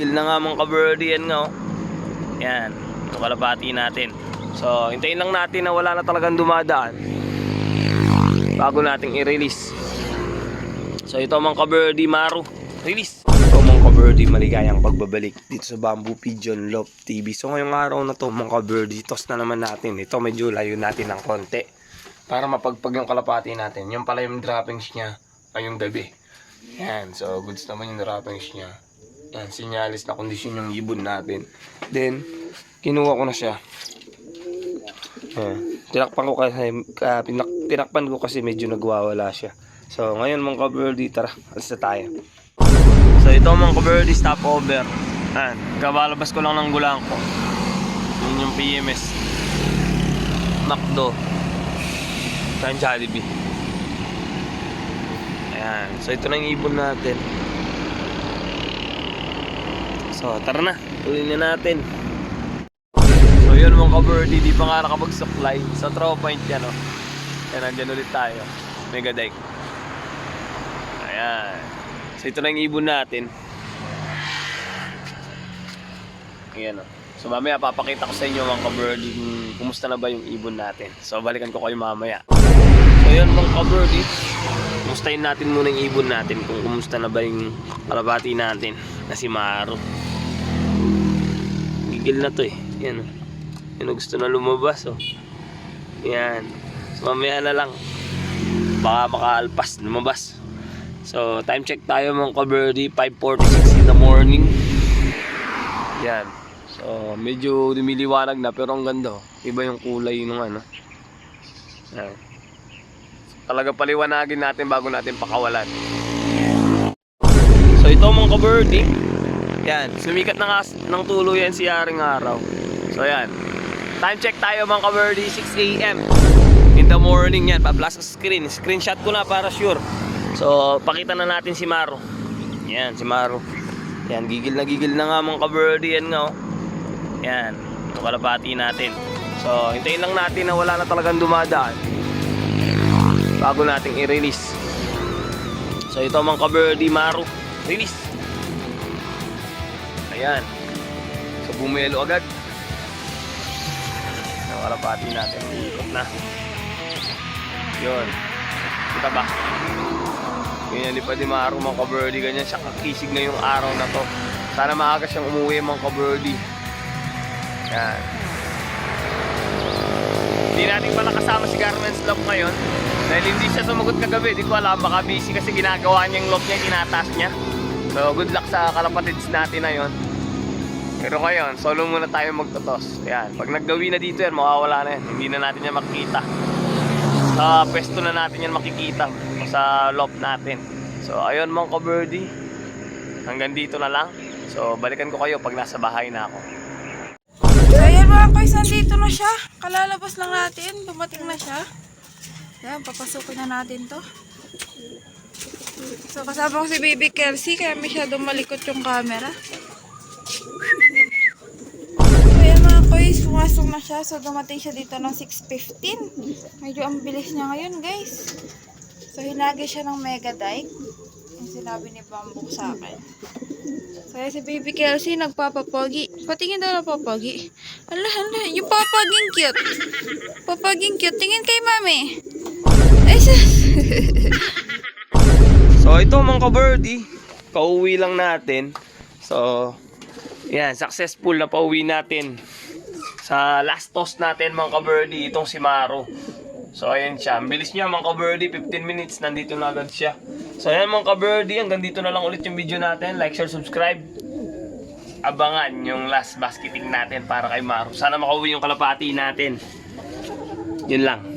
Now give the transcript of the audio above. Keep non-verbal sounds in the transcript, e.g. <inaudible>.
Gil na nga mga ka-birdie yan nga oh. Yan, yung kalapati natin. So, hintayin lang natin na wala na talagang dumadaan. Bago nating i-release. So, ito mga ka-birdie Maru. Release! Ito mga ka-birdie, maligayang pagbabalik dito sa Bamboo Pigeon Love TV. So, ngayong araw na to mga ka-birdie, toss na naman natin. Ito medyo layo natin ng konti. Para mapagpag yung kalapati natin. Yan pala yung droppings niya ngayong gabi. Yan, so goods naman yung droppings niya. Yan, sinyalis na kondisyon yung ibon natin. Then, kinuha ko na siya. Yan. Tinakpan ko kasi, ah, pinak, tinakpan ko kasi medyo nagwawala siya. So, ngayon mga ka-birdie, tara, alis na tayo. So, ito mga ka-birdie, stopover. Yan, kabalabas ko lang ng gulang ko. Yun yung PMS. McDo. Saan Jollibee. Ayan. So, ito na yung ibon natin. So, tara na. Tuloy na natin. So, yun mga ka-birdie. Di pa nga nakapag-supply. Sa throw point yan, oh. Yan, nandyan ulit tayo. Mega dike. Ayan. So, ito na yung ibon natin. Ayan, oh. So, mamaya papakita ko sa inyo mga ka-birdie kung kumusta na ba yung ibon natin. So, balikan ko kayo mamaya. So, yun mga ka-birdie. Kumustahin natin muna yung ibon natin kung kumusta na ba yung kalabati natin na si Maro. Gigil na to eh. Yan. Yan gusto na lumabas oh. Yan. So mamaya na lang. Baka makaalpas lumabas. So time check tayo mga ka-birdie. 5.46 in the morning. Yan. So medyo dumiliwanag na pero ang ganda oh. Iba yung kulay ng ano. Yan talaga paliwanagin natin bago natin pakawalan. So ito mga ka-birdie, yan, sumikat na nga ng tulo yan si Yaring Araw. So yan, time check tayo mga ka-birdie, 6 a.m. In the morning yan, pa-plus screen. Screenshot ko na para sure. So, pakita na natin si Maro. Yan, si Maro. Yan, gigil na gigil na nga mga ka-birdie yan nga oh. Yan, ito kalapati natin. So, hintayin lang natin na wala na talagang dumadaan bago nating i-release. So ito mga ka-birdie Maru, release. Ayan. So bumelo agad. Nakalapati natin, ikot na. Yun. Kita ba? Ganyan di pa di Maru mga ka-birdie, ganyan siya kakisig ngayong araw na to. Sana maaga siyang umuwi mga ka-birdie. Yan. Hindi natin pala kasama si Garment's Love ngayon. Dahil hindi siya sumagot kagabi. Di ko alam. Baka busy kasi ginagawa niya yung love niya. Tinataas niya. So, good luck sa kalapatids natin na yon. Pero ngayon, solo muna tayo magtotos. Yan. Pag naggawi na dito yan, mawawala na yan. Hindi na natin yan makikita. Sa pwesto na natin yan makikita. Sa love natin. So, ayun mga ka-birdie. Hanggang dito na lang. So, balikan ko kayo pag nasa bahay na ako. Ayan mga guys, nandito na siya. Kalalabas lang natin. Dumating na siya. Ayan, papasukin na natin to. So, kasama ko si Baby Kelsey, kaya masyadong malikot yung camera. So, ayan mga guys, pumasok na siya. So, dumating siya dito ng 6.15. Medyo ang bilis niya ngayon, guys. So, hinagi siya ng Mega Dike. Yung sinabi ni Bamboo sa akin. So, ayan si Baby Kelsey, nagpapapogi. Patingin daw na papogi. Hala, hala, yung papaging cute. Papaging cute. Tingin kay mami. Ay. <laughs> So ito mga ka-birdie, pauwi lang natin. So, yan, successful na pauwi natin. Sa last toss natin mga ka-birdie, itong si Maro. So ayan siya, ang bilis niya mga ka-birdie, 15 minutes, nandito na agad siya. So ayan mga ka-birdie, hanggang dito na lang ulit yung video natin. Like, share, subscribe. Abangan yung last basketing natin para kay Maro. Sana makauwi yung kalapati natin. Yun lang.